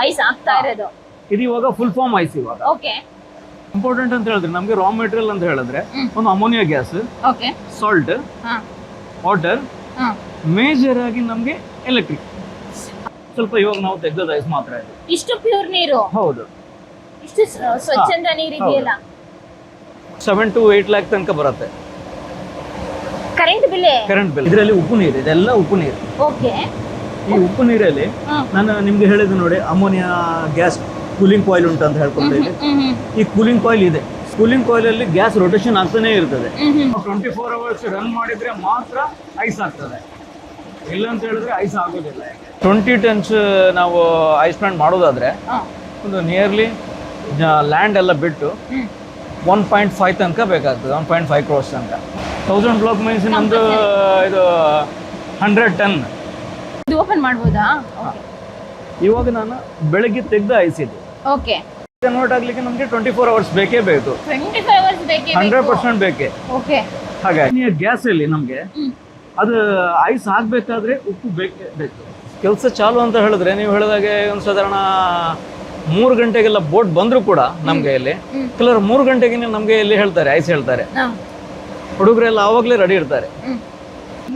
Ice ಆಗ್ತಾ ಇರೋದು. ಇದು ಇವಾಗ ಫುಲ್ ಫಾರ್ಮ್ ಐಸ್ ಇವಾಗ. ಓಕೆ ಇಂಪಾರ್ಟೆಂಟ್ ಅಂತ ಹೇಳಿದ್ರೆ ನಮಗೆ ರಾ ಮೆಟೀರಿಯಲ್ ಅಂತ ಹೇಳಿದ್ರೆ ಒಂದು ಅಮೋನಿಯಾ ಗ್ಯಾಸ್ ಓಕೆ ಸಾಲ್ಟ್ ಹಾ. ವಾಟರ್ ಹಾ. ಮೇಜರ್ ಆಗಿ ನಮಗೆ ಎಲೆಕ್ಟ್ರಿಕ್ ಸ್ವಲ್ಪ ಇವಾಗ ನಾವು ತೆಗೆದ ಐಸ್ ಮಾತ್ರ ಇದು. ಇಷ್ಟು ಪ್ಯೂರ್ ನೀರು? ಹೌದು. ಇಷ್ಟು ಸ್ವಚ್ಛಂದ ನೀರು ಇದೆಯಲ್ಲ? ಸೆವೆನ್ ಟು ಏಟ್ ಲ್ಯಾಕ್ ತನಕ ಬರುತ್ತೆ. ಕರೆಂಟ್ ಬಿಲ್ ಕರೆಂಟ್ ಬಿಲ್ ಇದರಲ್ಲಿ ಉಪ್ಪು ನೀರು ಇದೆಲ್ಲ ಉಪ್ಪು ನೀರು. ಓಕೆ ಈ ಉಪ್ಪು ನೀರಲ್ಲಿ ನಾನು ನಿಮ್ಗೆ ಹೇಳಿದ್ದು ನೋಡಿ ಅಮೋನಿಯಾ ಗ್ಯಾಸ್ ಕೂಲಿಂಗ್ ಕಾಯಿಲ್ ಉಂಟು ಅಂತ ಇಲ್ಲಿ ಈ ಕೂಲಿಂಗ್ ಕಾಯಿಲ್ ಇದೆ. ಕೂಲಿಂಗ್ ಕಾಯಿಲ್ ಅಲ್ಲಿ ಗ್ಯಾಸ್ ರೊಟೇಷನ್ ಆಗ್ತಾನೆ ಇರ್ತದೆ. ಟ್ವೆಂಟಿ ಫೋರ್ ಅವರ್ಸ್ ರನ್ ಮಾಡಿದ್ರೆ ಮಾತ್ರ ಐಸ್ ಆಗ್ತದೆ. ಇಲ್ಲ ಅಂತ ಹೇಳಿದ್ರೆ ಐಸ್ ಆಗೋದಿಲ್ಲ ಟ್ವೆಂಟಿ ಟೆನ್ಸ್ ನಾವು ಐಸ್ ಪ್ಲಾಂಟ್ ಮಾಡೋದಾದ್ರೆ ಒಂದು ನಿಯರ್ಲಿ ಲ್ಯಾಂಡ್ ಎಲ್ಲ ಬಿಟ್ಟು ಒನ್ ಪಾಯಿಂಟ್ ಫೈವ್ ತನಕ ಬೇಕಾಗ್ತದೆ ಒನ್ ಪಾಯಿಂಟ್ ಫೈವ್ ಕ್ರೋರ್ಸ್ ತನಕ. ತೌಸಂಡ್ ಬ್ಲಾಕ್ ಮೀನ್ಸ್ ನಮ್ಮದು ಇದು ಹಂಡ್ರೆಡ್ ಟನ್ ಇದು ಓಪನ್ ಮಾಡ್ಬೋದಾ? ಇವಾಗ ನಾನು ಬೆಳಗ್ಗೆ ತೆಗ್ದು ಐಸ್ ಇದು ಓಕೆ ಕನ್ವರ್ಟ್ ಆಗ್ಲಿಕ್ಕೆ ನಮಗೆ ಟ್ವೆಂಟಿ ಫೋರ್ ಅವರ್ಸ್ ಬೇಕೇ ಬೇಕು. ಟ್ವೆಂಟಿ ಫೈವ್ ಅವರ್ಸ್ ಬೇಕೇ? ಹಂಡ್ರೆಡ್ ಪರ್ಸೆಂಟ್ ಬೇಕೇ. ಓಕೆ ಹಾಗಾಗಿ ಗ್ಯಾಸ್ ಅಲ್ಲಿ ನಮಗೆ ಅದು ಐಸ್ ಆಗ್ಬೇಕಾದ್ರೆ ಉಪ್ಪು ಬೇಕೇ ಬೇಕು. ಕೆಲಸ ಚಾಲು ಅಂತ ಹೇಳಿದ್ರೆ ನೀವು ಹೇಳಿದಾಗೆ ಒಂದು ಸಾಧಾರಣ ಮೂರು ಗಂಟೆಗೆಲ್ಲ ಬೋಟ್ ಬಂದ್ರು ಕೂಡ ನಮ್ಗೆ ಇಲ್ಲಿ. ಕೆಲವರು ಮೂರು ಗಂಟೆಗೆ ನಮ್ಗೆ ಇಲ್ಲಿ ಹೇಳ್ತಾರೆ ಐಸ್ ಹೇಳ್ತಾರೆ. ಹುಡುಗರೆಲ್ಲ ಆವಾಗಲೇ ರೆಡಿ ಇರ್ತಾರೆ.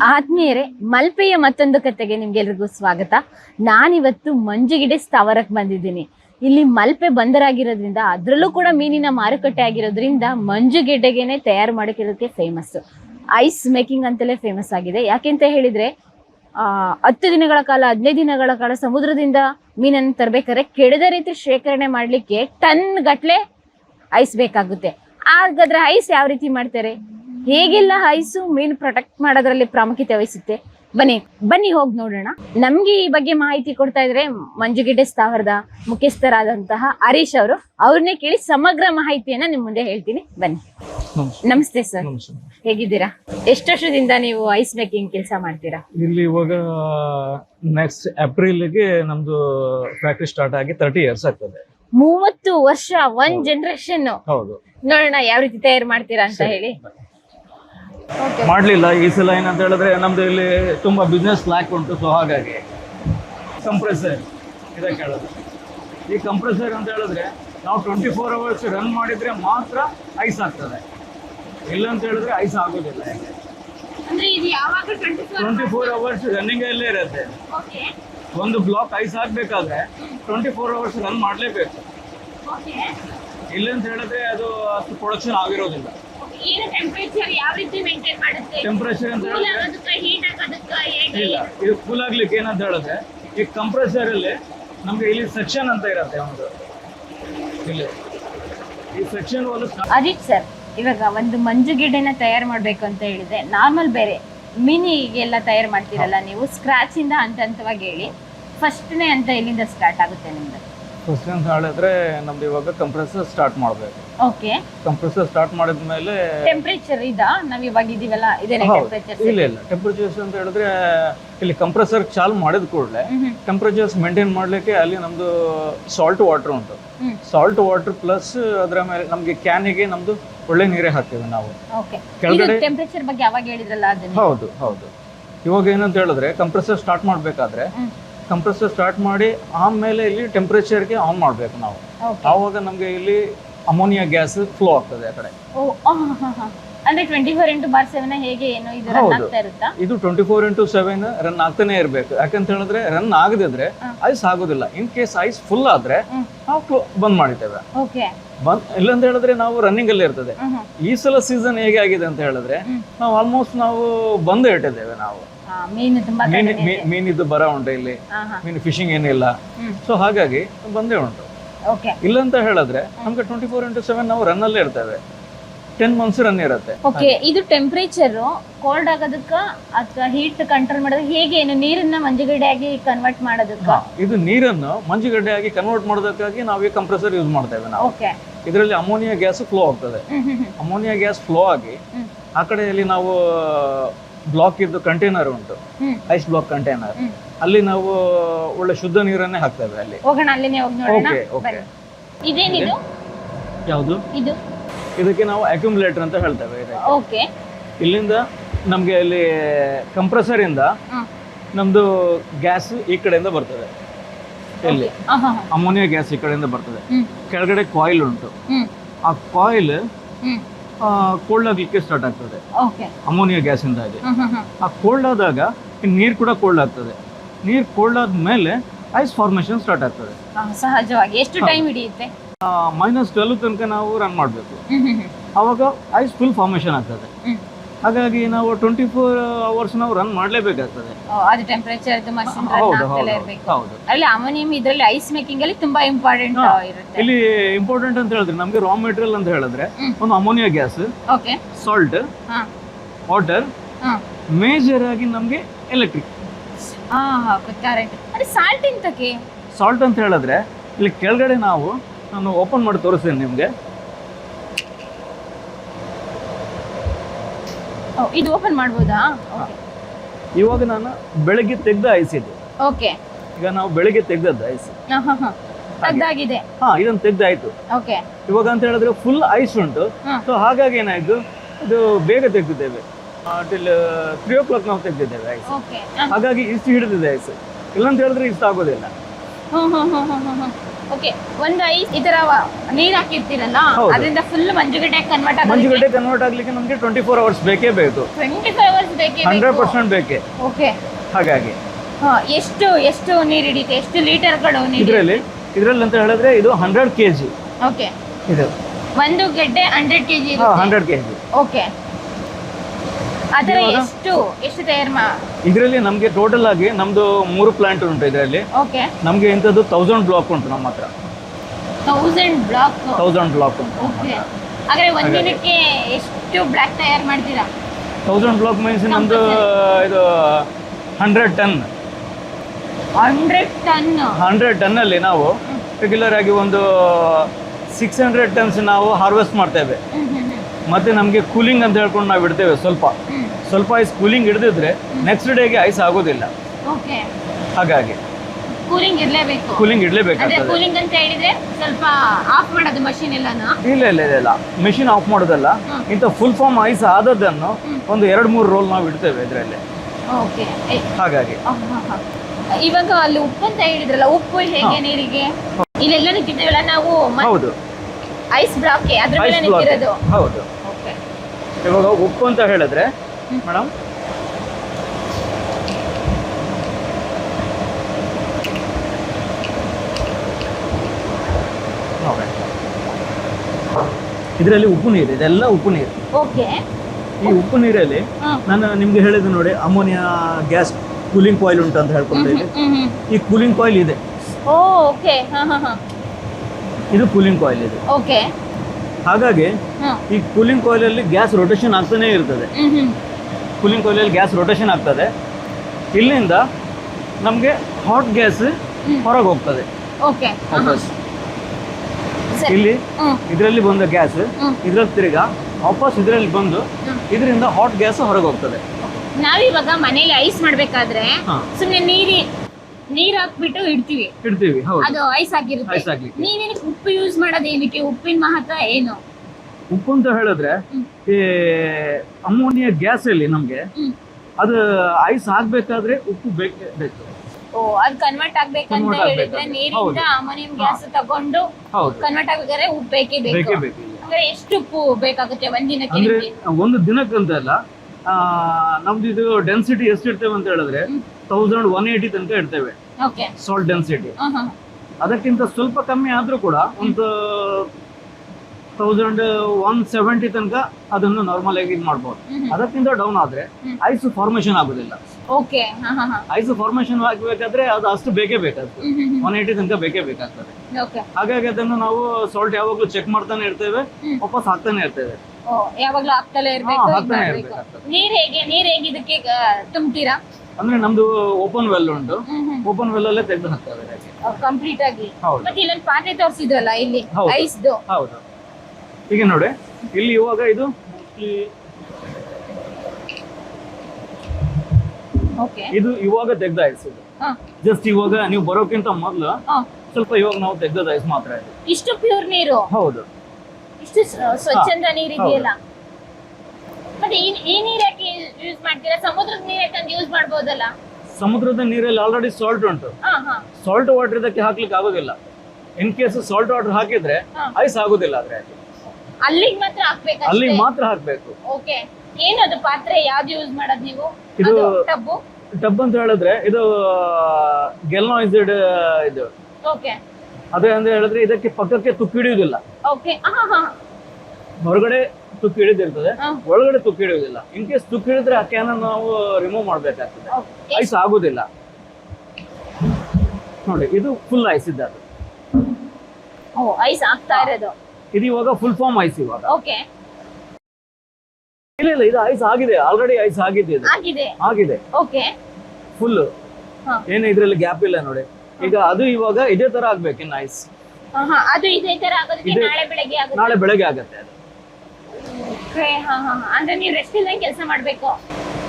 ಆತ್ಮೀಯರೇ, ಮಲ್ಪೆಯ ಮತ್ತೊಂದು ಕತೆಗೆ ನಿಮ್ಗೆಲ್ರಿಗೂ ಸ್ವಾಗತ. ನಾನಿವತ್ತು ಮಂಜುಗಿಡೆ ಸ್ಥಾವರಕ್ಕೆ ಬಂದಿದ್ದೀನಿ. ಇಲ್ಲಿ ಮಲ್ಪೆ ಬಂದರಾಗಿರೋದ್ರಿಂದ, ಅದರಲ್ಲೂ ಕೂಡ ಮೀನಿನ ಮಾರುಕಟ್ಟೆ ಆಗಿರೋದ್ರಿಂದ ಮಂಜುಗೆಡ್ಡೆಗೆನೆ ತಯಾರು ಮಾಡೋಕೆ ಫೇಮಸ್ ಐಸ್ ಮೇಕಿಂಗ್ ಅಂತಲೇ ಫೇಮಸ್ ಆಗಿದೆ. ಯಾಕೆಂತ ಹೇಳಿದ್ರೆ ಹತ್ತು ದಿನಗಳ ಕಾಲ, ಹದಿನೈದು ದಿನಗಳ ಕಾಲ ಸಮುದ್ರದಿಂದ ಮೀನನ್ನು ತರಬೇಕಾದ್ರೆ ಕೆಡದ ರೀತಿ ಶೇಖರಣೆ ಮಾಡಲಿಕ್ಕೆ ಟನ್ ಗಟ್ಲೆ ಐಸ್ ಬೇಕಾಗುತ್ತೆ. ಹಾಗಾದ್ರೆ ಐಸ್ ಯಾವ ರೀತಿ ಮಾಡ್ತಾರೆ? ಹೇಗೆಲ್ಲ ಐಸು ಮೀನು ಪ್ರೊಟೆಕ್ಟ್ ಮಾಡೋದ್ರಲ್ಲಿ ಪ್ರಾಮುಖ್ಯತೆ ವಹಿಸುತ್ತೆ? ಬನ್ನಿ ಬನ್ನಿ ಹೋಗಿ ನೋಡೋಣ. ನಮ್ಗೆ ಈ ಬಗ್ಗೆ ಮಾಹಿತಿ ಕೊಡ್ತಾ ಇದ್ರೆ ಮಂಜುಗಿಡ್ಡೆ ಸ್ಥಾವರದ ಮುಖ್ಯಸ್ಥರಾದಂತಹ ಹರೀಶ್ ಅವರು ಅವ್ರನ್ನೇ ಕೇಳಿ ಸಮಗ್ರ ಮಾಹಿತಿಯನ್ನ ನಿಮ್ ಮುಂದೆ ಹೇಳ್ತೀನಿ. ಬನ್ನಿ. ನಮಸ್ತೆ. ಸರ್. ಹೇಗಿದ್ದೀರಾ? ಎಷ್ಟು ವರ್ಷದಿಂದ ನೀವು ಐಸ್ ಮೇಕಿಂಗ್ ಕೆಲಸ ಮಾಡ್ತೀರಾ? ಇಲ್ಲಿ ಇವಾಗ ನೆಕ್ಸ್ಟ್ ಏಪ್ರಿಲ್ಗೆ ನಮ್ದು ಫ್ಯಾಕ್ಟ್ರಿ ಸ್ಟಾರ್ಟ್ ಆಗಿ ತರ್ಟಿ ಇಯರ್ಸ್ ಆಗ್ತದೆ. ಮೂವತ್ತು ವರ್ಷ ಒಂದ್ ಜನರೇಷನ್ ಹೌದು. ನೋಡೋಣ ಯಾವ ರೀತಿ ತಯಾರು ಮಾಡ್ತೀರಾ ಅಂತ ಹೇಳಿ. ಮಾಡ್ಲಿಲ್ಲ ಈ ಸಲ ಏನಂತ ಹೇಳಿದ್ರೆ ನಮ್ದು ಇಲ್ಲಿ ತುಂಬಾ ಬಿಸ್ನೆಸ್ ಲ್ಯಾಕ್ ಉಂಟು ಸೊ ಹಾಗಾಗಿ ಕಂಪ್ರೆಸರ್ ಇದಕ್ಕೆ ಹೇಳೋದು ಈ ಕಂಪ್ರೆಸರ್ ಅಂತ ಹೇಳಿದ್ರೆ ನಾವು ಟ್ವೆಂಟಿ ಫೋರ್ ಅವರ್ಸ್ ರನ್ ಮಾಡಿದ್ರೆ ಮಾತ್ರ ಐಸ್ ಆಗ್ತದೆ. ಇಲ್ಲ ಅಂತ ಹೇಳಿದ್ರೆ ಐಸ್ ಆಗೋದಿಲ್ಲ ಇದು ಟ್ವೆಂಟಿ ಫೋರ್ ಅವರ್ಸ್ ರನ್ನಿಂಗ್ ಅಲ್ಲೇ ಇರುತ್ತೆ. ಒಂದು ಬ್ಲಾಕ್ ಐಸ್ ಆಗಬೇಕಾದ್ರೆ ಟ್ವೆಂಟಿ ಫೋರ್ ಅವರ್ಸ್ ರನ್ ಮಾಡಲೇಬೇಕು. ಇಲ್ಲ ಅಂತ ಹೇಳಿದ್ರೆ ಅದು ಅಷ್ಟು ಪ್ರೊಡಕ್ಷನ್ ಆಗಿರೋದಿಲ್ಲ. ಏನು ಟೆಂಪರೇಚರ್ ಯಾವ ರೀತಿ ಮೇಂಟೈನ್ ಮಾಡುತ್ತೆ? ಟೆಂಪರೇಚರ್ ಅಂತ ಕೂಲ್ ಆಗೋದಕ್ಕೆ ಹೀಟ್ ಆಗೋದಕ್ಕೆ ಹೇಗೆ? ಇಲ್ಲ ಇದು ಕೂಲ್ ಆಗ್ಲಿಕ್ಕೆ ಏನಂತ ಹೇಳಿದ್ರೆ ಈ ಕಂಪ್ರೆಸರ್ ಅಲ್ಲಿ ನಮ್ಗೆ ಇಲ್ಲಿ ಸೆಕ್ಷನ್ ಅಂತ ಇರುತ್ತೆ ಒಂದು. ಇಲ್ಲಿ. ಈ ಸೆಕ್ಷನ್ ಒಂದು ಅಜಿತ್ ಸರ್ ಇವಾಗ ಒಂದು ಮಂಜುಗಿಡ್ಡೆನ ತಯಾರು ಮಾಡ್ಬೇಕು ಅಂತ ಹೇಳಿದ್ರೆ ನಾರ್ಮಲ್ ಬೇರೆ ಮಿನಿ ಎಲ್ಲ ತಯಾರು ಮಾಡ್ತೀರಲ್ಲ ನೀವು ಸ್ಕ್ರಾಚ್ ಇಂದ ಹಂತ ಹಂತವಾಗಿ ಹೇಳಿ ಫಸ್ಟ್ನೇ ಅಂತ ಇಲ್ಲಿಂದ ಸ್ಟಾರ್ಟ್ ಆಗುತ್ತೆ ನಿಮ್ದು? ಅಂತ ಹೇಳಿದ್ರೆ ನಮ್ದು ಇವಾಗ ಕಂಪ್ರೆಸರ್ ಸ್ಟಾರ್ಟ್ ಮಾಡಬೇಕು. ಓಕೆ ಕಂಪ್ರೆಸರ್ ಸ್ಟಾರ್ಟ್ ಮಾಡಿದ್ಮೇಲೆ ಟೆಂಪರೇಚರ್ ಇದಾ? ನಾವು ಇವಾಗ ಇದೀವಲ್ಲ ಇದೇನೆ ಹೌದು. ಟೆಂಪರೇಚರ್ ಇಲ್ಲ ಇಲ್ಲ. ಟೆಂಪರೇಚರ್ ಅಂತ ಹೇಳಿದ್ರೆ ಇಲ್ಲಿ ಕಂಪ್ರೆಸರ್ ಚಾಲು ಮಾಡಿದ ಕೂಡಲೇ ಟೆಂಪರೇಚರ್ಸ್ ಮೇಂಟೈನ್ ಮಾಡ್ಲಿಕ್ಕೆ ಅಲ್ಲಿ ನಮ್ದು ಸಾಲ್ಟ್ ವಾಟರ್ ಉಂಟು. ಸಾಲ್ಟ್ ವಾಟರ್ ಪ್ಲಸ್ ಅದರ ಮೇಲೆ ನಮಗೆ ಕ್ಯಾನಿಗೆ ನಮ್ದು ಒಳ್ಳೆ ನೀರೇ ಹಾಕ್ತೇವೆ ನಾವು. ಓಕೆ ಇದು ಕೆಳಗಡೆ ಟೆಂಪರೇಚರ್ ಬಗ್ಗೆ ಯಾವಾಗ ಹೇಳಿದ್ರಲ್ಲ ಅದನ್ನ? ಹೌದು ಹೌದು. ಇವಾಗ ಏನಂತ ಹೇಳಿದ್ರೆ ಕಂಪ್ರೆಸರ್ ಸ್ಟಾರ್ಟ್ ಮಾಡಬೇಕಾದ್ರೆ. ಕಂಪ್ರೆಸರ್ ಸ್ಟಾರ್ಟ್ ಮಾಡಿ ಆಮೇಲೆ ಇಲ್ಲಿ ಟೆಂಪ್ರೇಚರ್ಗೆ ಆನ್ ಮಾಡಬೇಕು ನಾವು. ಆವಾಗ ನಮಗೆ ಇಲ್ಲಿ ಅಮೋನಿಯಾ ಗ್ಯಾಸ್ ಫ್ಲೋ ಆಗ್ತದೆ ಆ ಕಡೆ. ಅಂದ್ರೆ twenty four into bar seven ಹೇಗೆ ಏನು ಇದು ರನ್ ಆಗ್ತಾ ಇರುತ್ತಾ? ಇದು twenty four into seven run ಆಗ್ತಾನೆ ಇರಬೇಕು. ಯಾಕಂತ ಹೇಳಿದ್ರೆ ರನ್ ಆಗದಿದ್ರೆ ಐಸ್ ಆಗೋದಿಲ್ಲ. ಇನ್ ಕೇಸ್ ಐಸ್ ಫುಲ್ ಆದ್ರೆ. ನಾವು ಬಂದ್ ಮಾಡಿದ್ದೇವೆ ಬಂದ್ ಇಲ್ಲಂತ ಹೇಳಿದ್ರೆ ನಾವು ರನ್ನಿಂಗ್ ಅಲ್ಲಿ ಇರ್ತದೆ. ಈ ಸಲ ಸೀಸನ್ ಹೇಗೆ ಆಗಿದೆ ಅಂತ ಹೇಳಿದ್ರೆ ನಾವು ಆಲ್ಮೋಸ್ಟ್ ನಾವು ಬಂದೇ ಇಟ್ಟಿದ್ದೇವೆ ನಾವು. ಮೀನು ತುಂಬಾ ಮೀನಿದ್ದು ಬರ ಉಂಟು ಇಲ್ಲಿ. ಮೀನು ಫಿಶಿಂಗ್ ಏನಿಲ್ಲ. ಸೊ ಹಾಗಾಗಿ ಬಂದೇ ಉಂಟು. ಇಲ್ಲ ಅಂತ ಹೇಳಿದ್ರೆ ನಮ್ಗೆ ಟ್ವೆಂಟಿ ಫೋರ್ ಇಂಟು ಸೆವೆನ್ ನಾವು ರನ್ ಅಲ್ಲೇ ಇರ್ತೇವೆ. ಟೆನ್ ಮಂತ್ಸ್ ರನ್ ಇರುತ್ತೆ. ಓಕೆ ಇದು ಟೆಂಪರೇಚರ್ ಕೋಲ್ಡ್ ಆಗೋದಕ್ಕ ಅಥವಾ ಹೀಟ್ ಕಂಟ್ರೋಲ್ ಮಾಡೋದಕ್ಕೆ ಹೇಗೆ? ಏನು ನೀರನ್ನ ಮಂಜುಗಡ್ಡೆಯಾಗಿ ಕನ್ವರ್ಟ್ ಮಾಡೋದಕ್ಕ? ಇದು ನೀರನ್ನು ಮಂಜುಗಡ್ಡೆ ಆಗಿ ಕನ್ವರ್ಟ್ ಮಾಡೋದಕ್ಕಾಗಿ ನಾವು ಕಂಪ್ರೆಸರ್ ಯೂಸ್ ಮಾಡ್ತೇವೆ ನಾವು. ಓಕೆ. ಇದರಲ್ಲಿ ಅಮೋನಿಯಾ ಗ್ಯಾಸ್ ಫ್ಲೋ ಆಗ್ತದೆ. ಅಮೋನಿಯಾ ಗ್ಯಾಸ್ ಫ್ಲೋ ಆಗಿ. ಆ ಕಡೆಯಲ್ಲಿ ನಾವು ಬ್ಲಾಕ್ ಇದ್ದು ಕಂಟೈನರ್ ಉಂಟು. ಐಸ್ ಬ್ಲಾಕ್ ಕಂಟೈನರ್ ಅಲ್ಲಿ ನಾವು ಒಳ್ಳೆ ಶುದ್ಧ ನೀರನ್ನೇ ಹಾಕ್ತೇವೆ ಅಲ್ಲಿ. ಹೋಗೋಣ ಅಲ್ಲಿನೇ ಹೋಗಿ ನೋಡೋಣ. ಓಕೆ ಓಕೆ ಇದೇನಿದು? ಯಾವುದು? ಇದು? ಇದಕ್ಕೆ ನಾವು ಅಕ್ಯುಮುಲೇಟರ್ ಅಂತ ಹೇಳ್ತೇವೆ ಇದಕ್ಕೆ. ಓಕೆ ಇಲ್ಲಿಂದ ನಮಗೆ ಅಲ್ಲಿ ಕಂಪ್ರೆಸರ್ ಇಂದ ನಮ್ದು ಗ್ಯಾಸ್ ಈ ಕಡೆಯಿಂದ ಬರ್ತದೆ. ಇಲ್ಲಿ ಅಮೋನಿಯಾ ಗ್ಯಾಸ್ ಈ ಕಡೆಯಿಂದ ಬರ್ತದೆ. ಕೆಳಗಡೆ ಕಾಯಿಲ್ ಉಂಟು. ಆ ಕಾಯಿಲ್ ಕೋಲ್ಡ್ ಆಗ್ಲಿಕ್ಕೆ ಸ್ಟಾರ್ಟ್ ಆಗ್ತದೆ. ಅಮೋನಿಯಾ ಗ್ಯಾಸ್ ಇಂದಾಗಿ ಆ ಕೋಲ್ಡ್ ಆದಾಗ ನೀರು ಕೂಡ ಕೋಲ್ಡ್ ಆಗ್ತದೆ ನೀರು ಕೋಲ್ಡ್ ಆದ್ಮೇಲೆ ಐಸ್ ಫಾರ್ಮೇಶನ್ ಸ್ಟಾರ್ಟ್ ಆಗ್ತದೆ. ಸಹಜವಾಗಿ. ಎಷ್ಟು ಟೈಮ್ ಹಿಡಿಯುತ್ತೆ? ಮೈನಸ್ ಟ್ವೆಲ್ ತನಕ ನಾವು ರನ್ ಮಾಡಬೇಕು. ಆವಾಗ ಐಸ್ ಫುಲ್ ಫಾರ್ಮೇಶನ್ ಆಗ್ತದೆ. ಹಾಗಾಗಿ ನಾವು ಟ್ವೆಂಟಿ ಫೋರ್ ಅವರ್ಸ್ ನಾವು ರನ್ ಮಾಡಲೇಬೇಕಾಗ್ತದೆ. ಅದು ಟೆಂಪರೇಚರ್ ಹೌದು ಅಲ್ಲಿ ಅಮೋನಿಯಂ ಇದರಲ್ಲಿ ಐಸ್ ಮೇಕಿಂಗ್ ಅಲ್ಲಿ ತುಂಬಾ ಇಂಪಾರ್ಟೆಂಟ್. ಇರುತ್ತೆ. ಇಲ್ಲಿ ಇಂಪಾರ್ಟೆಂಟ್ ಅಂತ ಹೇಳಿದ್ರೆ ನಮಗೆ ರಾ ಮೆಟೀರಿಯಲ್ ಅಂತ ಹೇಳಿದ್ರೆ ಒಂದು ಅಮೋನಿಯಾ ಗ್ಯಾಸ್ ಓಕೆ ಸಾಲ್ಟ್ ಹಾ. ವಾಟರ್ ಹಾ. ಮೇಜರ್ ಆಗಿ ನಮಗೆ ಎಲೆಕ್ಟ್ರಿಕ್ ಸಾಲ್ಟ್ ಇಂತಕ್ಕೆ ಸಾಲ್ಟ್ ಅಂತ ಹೇಳಿದ್ರೆ ಇಲ್ಲಿ ಕೆಳಗಡೆ ನಾವು ನಾನು ಓಪನ್ ಮಾಡಿ ತೋರಿಸ್ತೇನೆ ನಿಮಗೆ. ಇದು ಓಪನ್ ಮಾಡ್ಬೋದಾ? ಇವಾಗ ನಾನು ಬೆಳಗ್ಗೆ ತೆಗ್ದ ಐಸ್ ಇದು ಓಕೆ ಈಗ ನಾವು ಬೆಳಗ್ಗೆ ತೆಗ್ದದ್ದು ಐಸ್ ತೆಗ್ದಾಗಿದೆ. ಹಾ ಇದೊಂದು ತೆಗ್ದಾಯ್ತು. ಓಕೆ ಇವಾಗ ಅಂತ ಹೇಳಿದ್ರೆ ಫುಲ್ ಐಸ್ ಉಂಟು. ಸೊ ಹಾಗಾಗಿ ಏನಾಯ್ತು? ಇದು ಬೇಗ ತೆಗ್ದಿದ್ದೇವೆ. ಟಿಲ್ ತ್ರೀ ಓ ಕ್ಲಾಕ್ ನಾವು ತೆಗ್ದಿದ್ದೇವೆ ಐಸ್ ಓಕೆ ಹಾಗಾಗಿ ಇಷ್ಟು ಹಿಡಿದಿದೆ ಐಸ್ ಇಲ್ಲ ಅಂತ ಹೇಳಿದ್ರೆ ಇಷ್ಟ ಆಗೋದಿಲ್ಲ. ಓಕೆ ಒಂದು ಐಸ್ ಈ ತರ ನೀರ್ ಹಾಕಿರ್ತೀರಲ್ಲ ಹೌದು. ಅದರಿಂದ ಫುಲ್ ಮಂಜುಗಡ್ಡೆ ಕನ್ವರ್ಟ್ ಮಂಜುಗಡ್ಡೆ ಕನ್ವರ್ಟ್ ಆಗ್ಲಿಕ್ಕೆ ನಮಗೆ ಟ್ವೆಂಟಿ ಫೋರ್ ಅವರ್ಸ್ ಬೇಕೇ ಬೇಕು. ಟ್ವೆಂಟಿ ಫೈವ್ ಅವರ್ಸ್ ಬೇಕೇ? ಹಂಡ್ರೆಡ್ ಪರ್ಸೆಂಟ್ ಬೇಕೇ. ಓಕೆ ಹಾಗಾಗಿ. ಹಾ ಎಷ್ಟು ಎಷ್ಟು ನೀರು ಹಿಡಿಯುತ್ತೆ? ಎಷ್ಟು ಲೀಟರ್ಗಳು ನೀರು ಇದರಲ್ಲಿ ಇದರಲ್ಲಿ ಅಂತ ಹೇಳಿದ್ರೆ ಇದು ಹಂಡ್ರೆಡ್ ಕೆ ಜಿ ಓಕೆ ಇದು. ಒಂದು ಗೆಡ್ಡೆ hundred KG hundred K G okay ಅದರ ಇವಾಗ? ಎಷ್ಟು ಎಷ್ಟು ತಯಾರು ಮಾ ಇದರಲ್ಲಿ ನಮಗೆ ಟೋಟಲ್ ಆಗಿ ನಮ್ದು ಮೂರು ಪ್ಲಾಂಟ್ ಉಂಟು ಇದರಲ್ಲಿ. ಓಕೆ ನಮಗೆ ಇಂಥದ್ದು ತೌಸಂಡ್ ಬ್ಲಾಕ್ ಉಂಟು ನಮ್ಮ ಹತ್ರ. ತೌಸಂಡ್ ಬ್ಲಾಕ್ ತೌಸಂಡ್ ಬ್ಲಾಕ್ ಉಂಟು ಓಕೆ ಹಾಗಾದ್ರೆ ಒಂದಿನಕ್ಕೆ ಎಷ್ಟು ಬ್ಲಾಕ್ ತಯಾರು ಮಾಡ್ತೀರಾ? ತೌಸಂಡ್ ಬ್ಲಾಕ್ ಮೀನ್ಸ್ ನಮ್ದು ಇದು hundred ton hundred ton hundred ಟನ್ನಲ್ಲಿ ನಾವು ರೆಗ್ಯುಲರ್ ಆಗಿ ಒಂದು ಸಿಕ್ಸ್ ಹಂಡ್ರೆಡ್ ಟನ್ಸ್ ನಾವು ಹಾರ್ವೆಸ್ಟ್ ಮಾಡ್ತೇವೆ. ಮತ್ತೆ ನಮಗೆ ಕೂಲಿಂಗ್ ಅಂತ ಹೇಳ್ಕೊಂಡು ನಾವು ಇಡ್ತೇವೆ ಸ್ವಲ್ಪ. ಸ್ವಲ್ಪ ಐಸ್ ಕೂಲಿಂಗ್ ಹಿಡಿದಿದ್ರೆ ನೆಕ್ಸ್ಟ್ ಡೇಗೆ ಐಸ್ ಆಗೋದಿಲ್ಲ. ಓಕೆ ಹಾಗಾಗಿ. ಕೂಲಿಂಗ್ ಇರ್ಲೇಬೇಕು. ಕೂಲಿಂಗ್ ಇಡಲೇಬೇಕಾಗ್ತದೆ ಕೂಲಿಂಗ್ ಅಂತ ಹೇಳಿದ್ರೆ ಸ್ವಲ್ಪ ಆಫ್ ಮಾಡೋದು ಮಷಿನ್ ಎಲ್ಲಾನ ಇಲ್ಲ ಇಲ್ಲ ಇಲ್ಲ ಇಲ್ಲ. ಮೆಷಿನ್ ಆಫ್ ಮಾಡೋದಲ್ಲ. ಇಂಥ ಫುಲ್ ಫಾರ್ಮ್ ಐಸ್ ಆದದ್ದನ್ನು ಒಂದು ಎರಡು ಮೂರು ರೋಲ್ ನಾವು ಇಡ್ತೇವೆ ಇದರಲ್ಲಿ. ಓಕೆ ಹಾಗಾಗಿ. ಇವಾಗ ಅಲ್ಲಿ ಉಪ್ಪು ಅಂತ ಹೇಳಿದ್ರಲ್ಲ ಉಪ್ಪು ಹೇಗೆ ನೀರಿಗೆ? ಇಲ್ಲೆಲ್ಲ ನಿಂತಿದ್ದೇವಲ್ಲ ನಾವು ಹೌದು. ಐಸ್ ಬ್ಲಾಕ್ ಅದ್ರ ಮೇಲೆ ನಿಂತಿರೋದು. ಹೌದು. ಇವಾಗ ಉಪ್ಪು ಅಂತ ಹೇಳಿದ್ರೆ ಮೇಡಮ್? ಇದರಲ್ಲಿ ಉಪ್ಪು ನೀರು ಇದೆಲ್ಲ ಉಪ್ಪು ನೀರು. ಓಕೆ. ಈ ಉಪ್ಪು ನೀರಲ್ಲಿ. ನಾನು ನಿಮ್ಗೆ ಹೇಳಿದ್ದು ನೋಡಿ ಅಮೋನಿಯಾ ಗ್ಯಾಸ್ ಕೂಲಿಂಗ್ ಕಾಯಿಲ್ ಉಂಟು ಅಂತ ಹೇಳ್ಕೊಂಡಿದ್ದೀನಿ ಈ ಕೂಲಿಂಗ್ ಕಾಯಿಲ್ ಇದೆ. ಓಕೆ. ಇದು ಕೂಲಿಂಗ್ ಕಾಯಿಲ್ ಇದೆ. ಓಕೆ. ಹಾಗಾಗಿ ಈ ಕೂಲಿಂಗ್ ಕಾಯಿಲಲ್ಲಿ ಗ್ಯಾಸ್ ರೊಟೇಷನ್ ಆಗ್ತಾನೆ ಇರ್ತದೆ. ಕೂಲಿಂಗ್ ಕಾಯಿಲಲ್ಲಿ ಗ್ಯಾಸ್ ರೊಟೇಷನ್ ಆಗ್ತದೆ. ಇಲ್ಲಿಂದ ನಮಗೆ ಹಾಟ್ ಗ್ಯಾಸ್ ಹೊರಗೆ ಹೋಗ್ತದೆ. ವಾಪಸ್ ಇಲ್ಲಿ ಇದರಲ್ಲಿ ಬಂದ ಗ್ಯಾಸ್. ಇದ್ರಲ್ಲಿ ತಿರ್ಗಾ ವಾಪಸ್ ಇದರಲ್ಲಿ ಬಂದು. ಇದರಿಂದ ಹಾಟ್ ಗ್ಯಾಸ್ ಹೊರಗೆ ಹೋಗ್ತದೆ. ನಾವಿವಾಗ ಮನೇಲಿ ಐಸ್ ಮಾಡ್ಬೇಕಾದ್ರೆ ಸುಮ್ಮನೆ ನೀರಿ ನೀರ್ ಹಾಕ್ಬಿಟ್ಟು ಇಡ್ತೀವಿ. ಇಡ್ತೀವಿ ಹೌದು. ಅದು ಐಸ್ ಆಗಿರುತ್ತೆ ಐಸ್ ಆಗ್ಲಿಕ್ಕೆ ನೀವೇನಕ್ಕೆ ಉಪ್ಪು ಯೂಸ್ ಮಾಡೋದು ಏನಕ್ಕೆ ಉಪ್ಪಿನ ಮಹತ್ವ ಏನು? ಉಪ್ಪು ಅಂತ ಹೇಳಿದ್ರೆ ಹ್ಮ್. ಈ ಅಮೋನಿಯಾ ಗ್ಯಾಸ್ ಅಲ್ಲಿ ನಮ್ಗೆ ಹ್ಮ್. ಅದು ಐಸ್ ಆಗ್ಬೇಕಾದ್ರೆ ಉಪ್ಪು ಬೇಕೇ ಬೇಕು. ಓ ಅದು ಕನ್ವರ್ಟ್ ಆಗ್ಬೇಕಂತ Convert ಹೇಳಿದ್ರೆ. ನೀರಿಂದ ಹೌದು. ಅಮೋನಿಯಂ ಗ್ಯಾಸ್ ತಗೊಂಡು ಹೌದು. ಕನ್ವರ್ಟ್ ಆಗ್ಬೇಕಾದ್ರೆ ಉಪ್ಪು ಬೇಕೇ ಬೇಕು. ಬೇಕೇ. ಅಂದ್ರೆ ಎಷ್ಟು ಉಪ್ಪು ಬೇಕಾಗುತ್ತೆ ಒಂದಿನಕ್ಕೆ ಅಂದ್ರೆ ನಿಮ್ಗೆ? ಒಂದು ದಿನಕ್ಕಂತ ಅಲ್ಲ ನಮ್ದು ಇದು ಡೆನ್ಸಿಟಿ ಎಷ್ಟು ಇರ್ತೇವೆ ಅಂತ ಹೇಳಿದ್ರೆ ತೌಸಂಡ್ ಒನ್ ಏಯ್ಟಿ ತನಕ ಇರ್ತೇವೆ. ಸಾಲ್ಟ್ ಡೆನ್ಸಿಟಿ ಅದಕ್ಕಿಂತ ಸ್ವಲ್ಪ ಕಮ್ಮಿ ಆದ್ರೂ ಕೂಡ ಒಂದು ತೌಸಂಡ್ ಒನ್ ಸೆವೆಂಟಿ ತನಕ ಅದನ್ನು ನಾರ್ಮಲ್ ಆಗಿ ಇದು ಮಾಡ್ಬೋದು. ಅದಕ್ಕಿಂತ ಡೌನ್ ಆದ್ರೆ. ಐಸ್ ಫಾರ್ಮೇಶನ್ ಆಗುದಿಲ್ಲ. ಐಸ್ ಫಾರ್ಮೇಶನ್ ಆಗಬೇಕಾದ್ರೆ ಅದು ಅಷ್ಟು ಬೇಕೇ ಬೇಕಾಗ್ತದೆ. ಒನ್ ಏಯ್ಟಿ ತನಕ ಬೇಕೇ ಬೇಕಾಗ್ತದೆ. ಹಾಗಾಗಿ ಅದನ್ನು ನಾವು ಸಾಲ್ಟ್ ಯಾವಾಗಲೂ ಚೆಕ್ ಮಾಡ್ತಾನೆ ಇರ್ತೇವೆ. ವಾಪಸ್ ಹಾಕ್ತಾನೆ ಇರ್ತೇವೆ. ಯಾವಾಗ್ಲೂ ಆಗ್ತಲೇ ಇರ್ಬೇಕು ಹಾ, ಇದ್ ಹಾಕ್ತಾನೆ ಇರ್ಬೇಕಾಗ್ತದೆ. ನೀರ್ ಹೇಗೆ ನೀರ್ ಹೇಗೆ ಇದಕ್ಕೆ ತುಂಬ್ತೀರಾ? ಅಂದ್ರೆ ನಮ್ದು ಓಪನ್ ವೆಲ್ ಉಂಟು. ಓಪನ್ ವೆಲ್ ಅಲ್ಲೇ ತೆಗೆದು ಹಾಕ್ತಾರೆ. ಕಂಪ್ಲೀಟ್ ಆಗಿ. ಹೌದು. ಮತ್ತೆ ಇಲ್ಲೊಂದು ಪಾತ್ರೆ ತೋರಿಸಿದ್ರಲ್ಲ ಇಲ್ಲಿ ಹೌದು. ಐಸ್ದು ಹೌದು. ಈಗ ನೋಡಿ. ಇಲ್ಲಿ ಇವಾಗ ಇದು ಈ ಓಕೆ ಇದು ಇವಾಗ ತೆಗ್ದ ಐಸ್ ಇದು ಜಸ್ಟ್ ಇವಾಗ ನೀವು ಬರೋಕ್ಕಿಂತ ಮೊದಲು. ಸ್ವಲ್ಪ ಇವಾಗ ನಾವು ತೆಗ್ದದ ಐಸ್ ಮಾತ್ರ ಇದು. ಇಷ್ಟು ಪ್ಯೂರ್ ನೀರು? ಹೌದು. ಇಷ್ಟು ಸ್ವಚ್ಛಂದ ನೀರು ಇದೆಯಲ್ಲ ಮತ್ತೆ ಈ ಈ ನೀರ್ ಯಾಕೆ ಯೂಸ್ ಮಾಡ್ತೀರಾ? ಸಮುದ್ರದ ನೀರ್ ಯಾಕಂತ ಯೂಸ್ ಮಾಡ್ಬೋದಲ್ಲ? ಸಮುದ್ರದ ನೀರಲ್ಲಿ ಆಲ್ರೆಡಿ ಸಾಲ್ಟ್ ಉಂಟು. ಹಾ ಹಾ. ಸಾಲ್ಟ್ ವಾಟರ್ ಇದಕ್ಕೆ ಹಾಕ್ಲಿಕ್ಕೆ ಆಗೋದಿಲ್ಲ. ಇನ್ ಕೇಸ್ ಸಾಲ್ಟ್ ವಾಟರ್ ಹಾಕಿದ್ರೆ. ಐಸ್ ಆಗೋದಿಲ್ಲ ಅದ್ರೆ ಅಲ್ಲಿಗೆ ಮಾತ್ರ ಹಾಕ್ಬೇಕು ಅಲ್ಲಿ ಮಾತ್ರ ಹಾಕ್ಬೇಕು. ಓಕೆ ಏನದು ಪಾತ್ರೆ ಯಾವ್ದು ಯೂಸ್ ಮಾಡೋದು ನೀವು? ಇದು- ಟಬ್ ಟಬ್ಬು? ಟಬ್ ಅಂತ ಹೇಳಿದ್ರೆ ಇದು ಗೆಲ್ನಾಯ್ಸ್ಡ್ ಇದು. ಓಕೆ ಅದೇ ಅಂತ ಹೇಳಿದ್ರೆ ಇದಕ್ಕೆ ಪಕ್ಕಕ್ಕೆ ತುಕ್ಕಿ ಹಿಡಿಯುವುದಿಲ್ಲ. ಓಕೆ ಹೊರಗಡೆ ತುಕ್ಕು ಹಿಡಿದಿರ್ತದೆ. ಒಳಗಡೆ ತುಕ್ಕಿ ಹಿಡಿಯುವುದಿಲ್ಲ. ಇನ್ ಕೇಸ್ ತುಕ್ಕು ಹಿಡಿದ್ರೆ ಆ ಕ್ಯಾನ್ ನಾವು ರಿಮೂವ್ ಮಾಡ್ಬೇಕಾಗ್ತದೆ. ಐಸ್ ಆಗುದಿಲ್ಲ ನೋಡಿ ಇದು ಫುಲ್ ಐಸ್ ಇದ್ದದ್ದು. ಐಸ್ ಆಗ್ತಾ ಇರೋದು. ಇದು ಇವಾಗ ಫುಲ್ ಫಾರ್ಮ್ ಐಸ್ ಇವಾಗ. ಓಕೆ ಇಲ್ಲ ಇಲ್ಲ ಇದು ಐಸ್ ಆಗಿದೆ. ಆಲ್ರೆಡಿ ಐಸ್ ಆಗಿದೆ ಆಗಿದೆ. Okay full. ಏನು ಇದ್ರಲ್ಲಿ ಗ್ಯಾಪ್ ಇಲ್ಲ ನೋಡಿ. ಈಗ ಅದು ಇವಾಗ ಇದೇ ತರ ಆಗ್ಬೇಕು ನೈಸ್ ಐಸ್ ಹಾ ಅದು ಇದೇ ತರ ಆಗೋದಕ್ಕೆ ಇದೆ. ನಾಳೆ ಬೆಳಗ್ಗೆ ಆಗುತ್ತೆ. ನಾಳೆ ಬೆಳಗ್ಗೆ ಆಗತ್ತೆ ಅದು. Okay, ಹಾ ಹಾ ಹಾ. ಅಂದ್ರೆ ನೀವು ರೆಸ್ಟ್ ಇಲ್ದಂಗೆ ಕೆಲಸ ಮಾಡ್ಬೇಕು.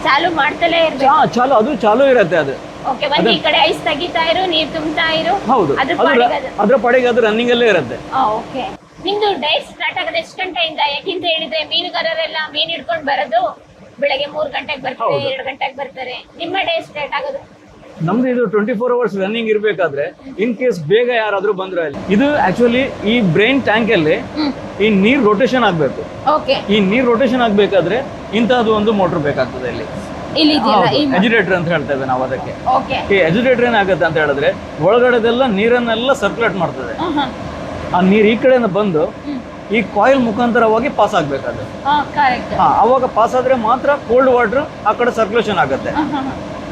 ಚಾಲು ಮಾಡ್ತಲೇ ಇರ್ಬೇಕು. ಹಾ ಚಾಲು ಅದು ಚಾಲು ಇರತ್ತೆ ಅದು. ಓಕೆ ಬನ್ನಿ ಈ ಕಡೆ ಐಸ್ ತೆಗಿತಾ ಇರು ನೀರ್ ತುಂಬ್ತಾ ಇರು. ಹೌದು. ಅದ್ರ ಅದು ರ- ಪಾಡಿಗೆ ಅದು. ಅದ್ರ ಪಡೆಗೆ ಅದು ರನ್ನಿಂಗ್ ಅಲ್ಲೇ ಇರುತ್ತೆ. ಓಕೆ ನಿಮ್ದು ಡೈಟ್ ಸ್ಟಾರ್ಟ್ ಆಗೋದು ಎಷ್ಟು ಗಂಟೆಯಿಂದ? ಯಾಕೆಂತ ಹೇಳಿದ್ರೆ ಮೀನುಗಾರರೆಲ್ಲ ಮೀನ್ ಹಿಡ್ಕೊಂಡು ಬರೋದು ಬೆಳಗ್ಗೆ ಮೂರ್ ಗಂಟೆಗೆ ಬರ್ತಾರೆ ಹೌದು. ಎರಡು ಗಂಟೆಗೆ ಬರ್ತಾರೆ. ನಿಮ್ಮ ಡೇ ಸ್ಟಾರ್ಟ್ ಆಗೋದು? ನಮ್ದು ಇದು ಟ್ವೆಂಟಿ ಫೋರ್ ಅವರ್ಸ್ ರನ್ನಿಂಗ್ ಇರಬೇಕಾದ್ರೆ ಇನ್ ಕೇಸ್ ಬೇಗ ಯಾರಾದ್ರೂ ಬಂದ್ರೆ ಅಲ್ಲಿ. ಇದು ಆಕ್ಚುಲಿ ಈ ಬ್ರೈನ್ ಟ್ಯಾಂಕ್ ಅಲ್ಲಿ ಈ ನೀರ್ ರೊಟೇಷನ್ ಆಗ್ಬೇಕು. ಈ ನೀರ್ ರೊಟೇಷನ್ ಆಗ್ಬೇಕಾದ್ರೆ ಇಂತಹದ್ದು ಒಂದು ಮೋಟರ್ ಬೇಕಾಗ್ತದೆ ಇಲ್ಲಿ. ಎಜುಟೇಟರ್ ಅಂತ ಹೇಳ್ತೇವೆ ನಾವು ಅದಕ್ಕೆ. ಈ ಎಜುಟೇಟರ್ ಏನಾಗುತ್ತೆ ಅಂತ ಹೇಳಿದ್ರೆ ಒಳಗಡೆದೆಲ್ಲ ನೀರನ್ನೆಲ್ಲ ಸರ್ಕ್ಯುಲೇಟ್ ಮಾಡ್ತದೆ. ಆ ನೀರ್ ಈ ಕಡೆಯಿಂದ ಬಂದು. ಈ ಕಾಯಿಲ್ ಮುಖಾಂತರವಾಗಿ ಪಾಸ್ ಆಗ್ಬೇಕಾದ್ರೆ ಅವಾಗ ಪಾಸ್ ಆದ್ರೆ ಮಾತ್ರ ಕೋಲ್ಡ್ ವಾಟರ್ ಆ ಕಡೆ ಸರ್ಕ್ಯುಲೇಷನ್ ಆಗುತ್ತೆ.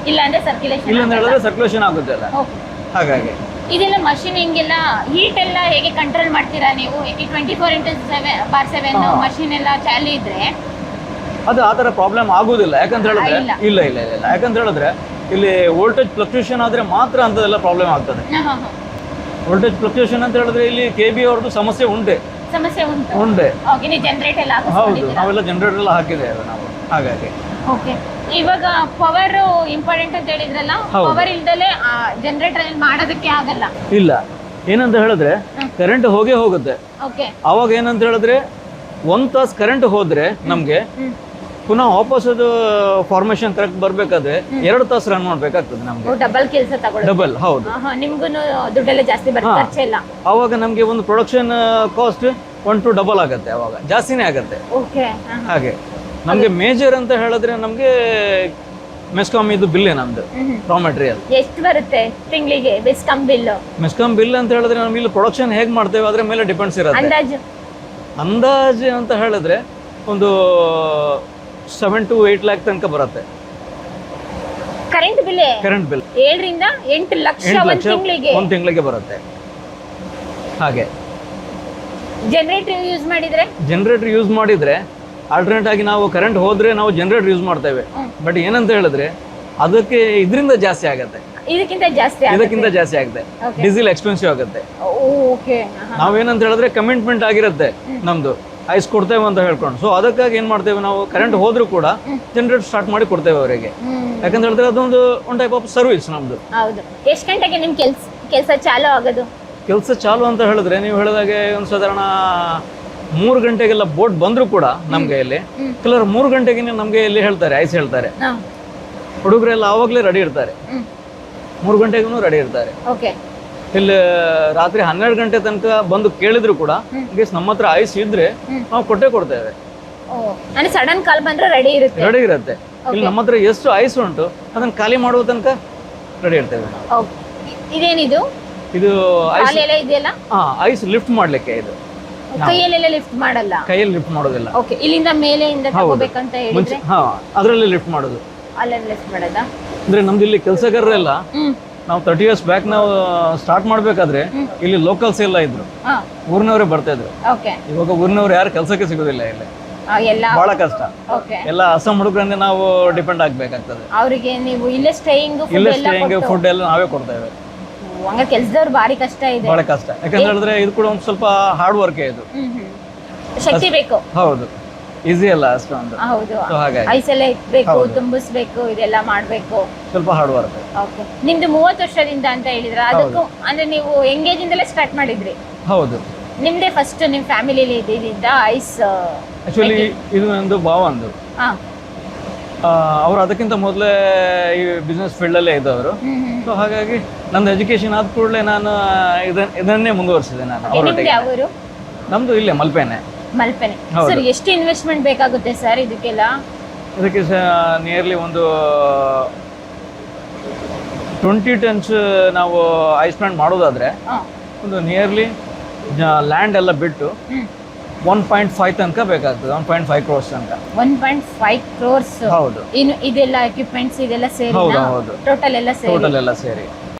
ಇಲ್ಲ ಅಂದ್ರೆ ಸರ್ಕ್ಯುಲೇಷನ್ ಇಲ್ಲ ಅಂತ ಹೇಳಿದ್ರೆ ಸರ್ಕ್ಯುಲೇಷನ್ ಆಗುದಿಲ್ಲ ಓಕೆ ಹಾಗಾಗಿ. ಇದೆಲ್ಲ ಮಷಿನ್ ಹಿಂಗೆಲ್ಲ ಹೀಟ್ ಎಲ್ಲ ಹೇಗೆ ಕಂಟ್ರೋಲ್ ಮಾಡ್ತೀರಾ ನೀವು? Twenty four into seven bar seven. Machine ಎಲ್ಲ ಚಾಲು ಇದ್ರೆ? ಅದು ಆ ತರ ಪ್ರಾಬ್ಲಮ್ ಆಗುದಿಲ್ಲ. ಯಾಕಂತ ಹೇಳಿದ್ರೆ ಇಲ್ಲ. ಇಲ್ಲ ಇಲ್ಲ ಯಾಕಂತ ಹೇಳಿದ್ರೆ ಇಲ್ಲಿ ವೋಲ್ಟೇಜ್ ಫ್ಲಕ್ಚುಯೇಷನ್ ಆದ್ರೆ ಮಾತ್ರ ಅಂಥದ್ದೆಲ್ಲ ಪ್ರಾಬ್ಲಮ್ ಆಗ್ತದೆ. ವೋಲ್ಟೇಜ್ ಫ್ಲಕ್ಚುಯೇಷನ್ ಅಂತ ಹೇಳಿದ್ರೆ ಇಲ್ಲಿ ಕೆ ಬಿ ಅವ್ರದ್ದು ಸಮಸ್ಯೆ ಉಂಟೆ. ಸಮಸ್ಯೆ ಉಂಟು. ಉಂಟೆ. ಎಲ್ಲ ಹೌದು. ನಾವೆಲ್ಲ ಜನರೇಟರ್ ಎಲ್ಲ ಹಾಕಿದ್ದೇವೆ ನಾವು. ಹಾಗಾಗಿ. ಓಕೆ ಇವಾಗ ಪವರ್ ಇಂಪಾರ್ಟೆಂಟ್ ಅಂತ ಹೇಳಿದ್ರಲ್ಲ ಹೌದು. ಪವರ್ ಇಲ್ದಲೆ ಜನರೇಟರ್ ಮಾಡೋದಕ್ಕೆ ಆಗಲ್ಲ. ಇಲ್ಲ. ಏನಂತ ಹೇಳಿದ್ರೆ ಕರೆಂಟ್ ಹೋಗೇ ಹೋಗುತ್ತೆ. ಓಕೆ ಅವಾಗ ಏನಂತ ಹೇಳಿದ್ರೆ ಒಂದ್ ತಾಸು ಕರೆಂಟ್ ಹೋದ್ರೆ ನಮ್ಗೆ ಪುನಃ ವಾಪಸ್ ಅದು ಫಾರ್ಮೇಶನ್ ಕರೆಕ್ಟ್ ಬರ್ಬೇಕಾದ್ರೆ ಎರಡು ತಾಸು ರನ್ ಮಾಡ್ಬೇಕಾಗ್ತದೆ ನಮ್ಗೆ. ಡಬಲ್ ಕೆಲಸ ತಗೊಳ್ಳೋದು. ಡಬಲ್ ಹೌದು. ನಿಮ್ಗೂ ದುಡ್ಡೆಲ್ಲ ಜಾಸ್ತಿ ಬರುತ್ತೆ ಹಾ. ಖರ್ಚಿಲ್ಲ ಅವಾಗ ನಮ್ಗೆ ಒಂದು production cost one to double ಆಗುತ್ತೆ ಅವಾಗ. ಜಾಸ್ತಿನೇ ಆಗುತ್ತೆ. ಓಕೆ ಹಾಗೆ. ನಮ್ಗೆ ಮೇಜರ್ ಅಂತ ಹೇಳಿದ್ರೆ ನಮಗೆ ಮೆಸ್ಕಾಮ್ ಇದು ಬಿಲ್ ನಮ್ದು ರಾ ಮೆಟೀರಿಯಲ್ ಎಷ್ಟು ಬರುತ್ತೆ ತಿಂಗಳಿಗೆ ಮೆಸ್ಕಾಮ್ ಬಿಲ್ ಮೆಸ್ಕಾಮ್ ಬಿಲ್ ಅಂತ ಹೇಳಿದ್ರೆ ನಮ್ಗೆ ಇಲ್ಲಿ ಪ್ರೊಡಕ್ಷನ್ ಹೇಗೆ ಮಾಡ್ತೇವೆ ಅದ್ರ ಮೇಲೆ ಡಿಪೆಂಡ್ಸ್ ಇರುತ್ತೆ. ಅಂದಾಜು? ಅಂದಾಜು ಅಂತ ಹೇಳಿದ್ರೆ ಒಂದು ಸೆವೆನ್ ಟು ಏಟ್ ಲ್ಯಾಕ್ ತನಕ ಬರುತ್ತೆ. ಕರೆಂಟ್ ಬಿಲ್ ಕರೆಂಟ್ ಬಿಲ್ ಏಳರಿಂದ ಎಂಟು ಲಕ್ಷ ಒಂದು ಒಂದ್ ಲಕ್ಷ ತಿಂಗಳಿಗೆ. ಒಂದು ತಿಂಗಳಿಗೆ ಬರುತ್ತೆ. ಹಾಗೆ. ಜನರೇಟರ್ ಯೂಸ್ ಮಾಡಿದ್ರೆ? ಜನರೇಟರ್ ಯೂಸ್ ಮಾಡಿದ್ರೆ ಆಲ್ಟರ್ನೇಟ್ ಆಗಿ ನಾವು ಕರೆಂಟ್ ಹೋದ್ರೆ ನಾವು ಜನರೇಟರ್ ಯೂಸ್ ಮಾಡ್ತೇವೆ. ಬಟ್ ಏನಂತ ಹೇಳಿದ್ರೆ ಅದಕ್ಕೆ ಇದರಿಂದ ಜಾಸ್ತಿ ಆಗುತ್ತೆ. ಇದಕ್ಕಿಂತ ಜಾಸ್ತಿ ಇದಕ್ಕಿಂತ ಜಾಸ್ತಿ ಆಗುತ್ತೆ. ಡೀಸೆಲ್ ಎಕ್ಸ್ಪೆನ್ಸಿವ್ ಆಗುತ್ತೆ. ನಾವೇನಂತ ಹೇಳಿದ್ರೆ ಕಮಿಟ್ಮೆಂಟ್ ಆಗಿರುತ್ತೆ ನಮ್ದು. ಐಸ್ ಕೊಡ್ತೇವೆ ಅಂತ ಹೇಳ್ಕೊಂಡು. ಸೊ ಅದಕ್ಕಾಗಿ ಏನ್ ಮಾಡ್ತೇವೆ ನಾವು? ಕರೆಂಟ್ ಹೋದ್ರೂ ಕೂಡ ಜನರೇಟರ್ ಸ್ಟಾರ್ಟ್ ಮಾಡಿ ಕೊಡ್ತೇವೆ ಅವರಿಗೆ. ಯಾಕಂತ ಹೇಳಿದ್ರೆ ಅದೊಂದು ಒನ್ ಟೈಪ್ ಆಫ್ ಸರ್ವಿಸ್ ನಮ್ದು. ಹೌದು. ಎಷ್ಟು ಗಂಟೆಗೆ ಕೆಲ್ಸ ಕೆಲಸ ಚಾಲು ಆಗೋದು? ಕೆಲಸ ಚಾಲು ಅಂತ ಹೇಳಿದ್ರೆ ನೀವು ಹೇಳಿದಾಗೆ ಒಂದು ಸಾಧಾರಣ ಮೂರು ಗಂಟೆಗೆಲ್ಲ ಬೋಟ್ ಬಂದ್ರು ಕೂಡ ನಮ್ಗೆ ಇಲ್ಲಿ. ಕೆಲವರು ಮೂರು ಗಂಟೆಗೆ ನಮ್ಗೆ ಇಲ್ಲಿ ಹೇಳ್ತಾರೆ ಐಸ್ ಹೇಳ್ತಾರೆ. ಹುಡುಗರೆಲ್ಲ ಆವಾಗಲೇ ರೆಡಿ ಇರ್ತಾರೆ. ಮೂರು ಗಂಟೆಗೂ ರೆಡಿ ಇರ್ತಾರೆ. ಇಲ್ಲಿ ರಾತ್ರಿ ಹನ್ನೆರಡು ಗಂಟೆ ತನಕ ಬಂದು ಕೇಳಿದ್ರು ಕೂಡ ನಮ್ಮ ಹತ್ರ ಐಸ್ ಇದ್ರೆ. ನಾವು ಕೊಟ್ಟೆ ಕೊಡ್ತೇವೆ ಸಡನ್ ಕಾಲ್ ಬಂದ್ರೆ ರೆಡಿ ಇರುತ್ತೆ. ರೆಡಿ ಇರುತ್ತೆ. ಇಲ್ಲಿ ನಮ್ಮ ಹತ್ರ ಎಷ್ಟು ಐಸ್ ಉಂಟು ಅದನ್ನ ಖಾಲಿ ಮಾಡುವ ತನಕ ರೆಡಿ ಇರ್ತೇವೆ ಇದೇನಿದು? ಇದು ಐಸ್ ಇದೆಯಲ್ಲ? ಹಾ ಐಸ್ ಲಿಫ್ಟ್ ಮಾಡ್ಲಿಕ್ಕೆ ಇದು. ಕೈಯಲ್ಲೆಲ್ಲ ಲಿಫ್ಟ್ ಮಾಡಲ್ಲ? ಕೈಯಲ್ಲಿ ಲಿಫ್ಟ್ ಮಾಡೋದಿಲ್ಲ. ಓಕೆ ಇಲ್ಲಿಂದ ಮೇಲೆಯಿಂದ. ತಗೋಬೇಕಂತ ಮುಂಚೆ ಹೇಳಿದ್ರೆ ಹಾ ಅದರಲ್ಲಿ ಲಿಫ್ಟ್ ಮಾಡೋದು. ಅಲ್ಲೆಲ್ಲ ಲಿಫ್ಟ್ ಮಾಡೋದಾ? ಅಂದ್ರೆ ನಮ್ದು ಇಲ್ಲಿ ಕೆಲಸಗಾರರೆಲ್ಲ ನಾವು ತರ್ಟಿ ಇಯರ್ಸ್ ಬ್ಯಾಕ್ ನಾವು ಸ್ಟಾರ್ಟ್ ಮಾಡ್ಬೇಕಾದ್ರೆ ಇಲ್ಲಿ ಲೋಕಲ್ಸ್ ಎಲ್ಲ ಇದ್ರು. ಹಾ. ಊರಿನವರೇ ಬರ್ತಾ ಇದ್ರು. ಓಕೆ ಇವಾಗ ಊರಿನವ್ರು ಯಾರು ಕೆಲಸಕ್ಕೆ ಸಿಗೋದಿಲ್ಲ ಇಲ್ಲಿ. ಎಲ್ಲ ಬಹಳ ಕಷ್ಟ. ಓಕೆ ಎಲ್ಲ ಅಸ್ಸಾಂ ಹುಡುಗರನ್ನೇ ನಾವು ಡಿಪೆಂಡ್ ಆಗ್ಬೇಕಾಗ್ತದೆ. ಅವರಿಗೆ ನೀವು ಇಲ್ಲೇ ಸ್ಟೇಯಿಂಗ್ ಇಲ್ಲೇ ಸ್ಟೇಯಿಂಗ್ ಫುಡ್ ಎಲ್ಲ ನಾವೇ ಕೊಡ್ತೇವೆ ಹಂಗ ಕೆಲ್ಸದವ್ರು ಭಾರಿ ಕಷ್ಟ ಇದೆ. ಬಹಳ ಕಷ್ಟ. ಯಾಕಂತ ಹೇಳಿದ್ರೆ ಇದು ಕೂಡ ಒಂದು ಸ್ವಲ್ಪ ಹಾರ್ಡ್ ವರ್ಕ್ ಇದು. ಶಕ್ತಿ ಬೇಕು. ಹೌದು. ಈಸಿ ಅಲ್ಲ ಅಷ್ಟೊಂದು ಹೌದು. ಐಸೆಲ್ಲ ಇಟ್ಬೇಕು. ತುಂಬಿಸ್ಬೇಕು ಇದೆಲ್ಲ ಮಾಡ್ಬೇಕು. ಸ್ವಲ್ಪ ಹಾರ್ಡ್ ವರ್ಕ್ ಓಕೆ ನಿಮ್ದು ಮೂವತ್ತು ವರ್ಷದಿಂದ ಅಂತ ಹೇಳಿದ್ರ ಅದಕ್ಕೂ ಅಂದ್ರೆ ನೀವು ಎಂಗೇಜ್ ಇಂದಲೇ ಸ್ಟಾರ್ಟ್ ಮಾಡಿದ್ರಿ. ಹೌದು. ನಿಮ್ದೇ ಫಸ್ಟ್ ನಿಮ್ ಫ್ಯಾಮಿಲಿಲಿ ಇದ್ದಿದ್ದ ಐಸ್ ಆಕ್ಚುಲಿ ಇದು ನಂದು ಭಾವ ಅಂದು. ಹಾ. ಅವರು ಅದಕ್ಕಿಂತ ಮೊದಲೇ ಈ ಬಿಸ್ನೆಸ್ ಫೀಲ್ಡಲ್ಲೇ ಇದ್ದವರು. ಸೊ ಹಾಗಾಗಿ ನಂದು ಎಜುಕೇಶನ್ ಆದ ಕೂಡಲೇ ನಾನು ಇದನ್ ಇದನ್ನೇ ಮುಂದುವರಿಸಿದೆ ನಾನು ನಿಮ್ದು ಅವರೊಟ್ಟಿಗೆ. ಯಾವ ಊರು ನಮ್ಮದು ಇಲ್ಲೇ ಮಲ್ಪೆನೆ. ಮಲ್ಪೆನೆ. ಹೌದು. ಸರ್ ಎಷ್ಟು ಇನ್ವೆಸ್ಟ್ಮೆಂಟ್ ಬೇಕಾಗುತ್ತೆ ಸರ್ ಇದಕ್ಕೆಲ್ಲ? ಇದಕ್ಕೆ ಸಹ ನಿಯರ್ಲಿ ಒಂದು ಟ್ವೆಂಟಿ ಟನ್ಸ್ ನಾವು ಐಸ್ ಪ್ಲಾಂಟ್ ಮಾಡೋದಾದ್ರೆ ಹಾ. ಒಂದು ನಿಯರ್ಲಿ ಲ್ಯಾಂಡ್ ಎಲ್ಲ ಬಿಟ್ಟು. ಒನ್ ಪಾಯಿಂಟ್ ಫೈವ್ ತನಕ ಬೇಕಾಗ್ತದೆ ಒನ್ ಪಾಯಿಂಟ್ ಫೈವ್ ಕ್ರೋರ್ಸ್ ತನಕ. ಒನ್ ಪಾಯಿಂಟ್ ಫೈವ್ ಕ್ರೋರ್ಸ್ ಹೌದು. ಇನ್ನು ಇದೆಲ್ಲ ಎಕ್ವಿಪ್ಮೆಂಟ್ಸ್ ಇದೆಲ್ಲ ಸೇರಿ ಹೌದು ಹೌದು. ಟೋಟಲ್ ಎಲ್ಲ ಸೇರಿ? ಟೋಟಲ್ ಎಲ್ಲ ಸೇರಿ.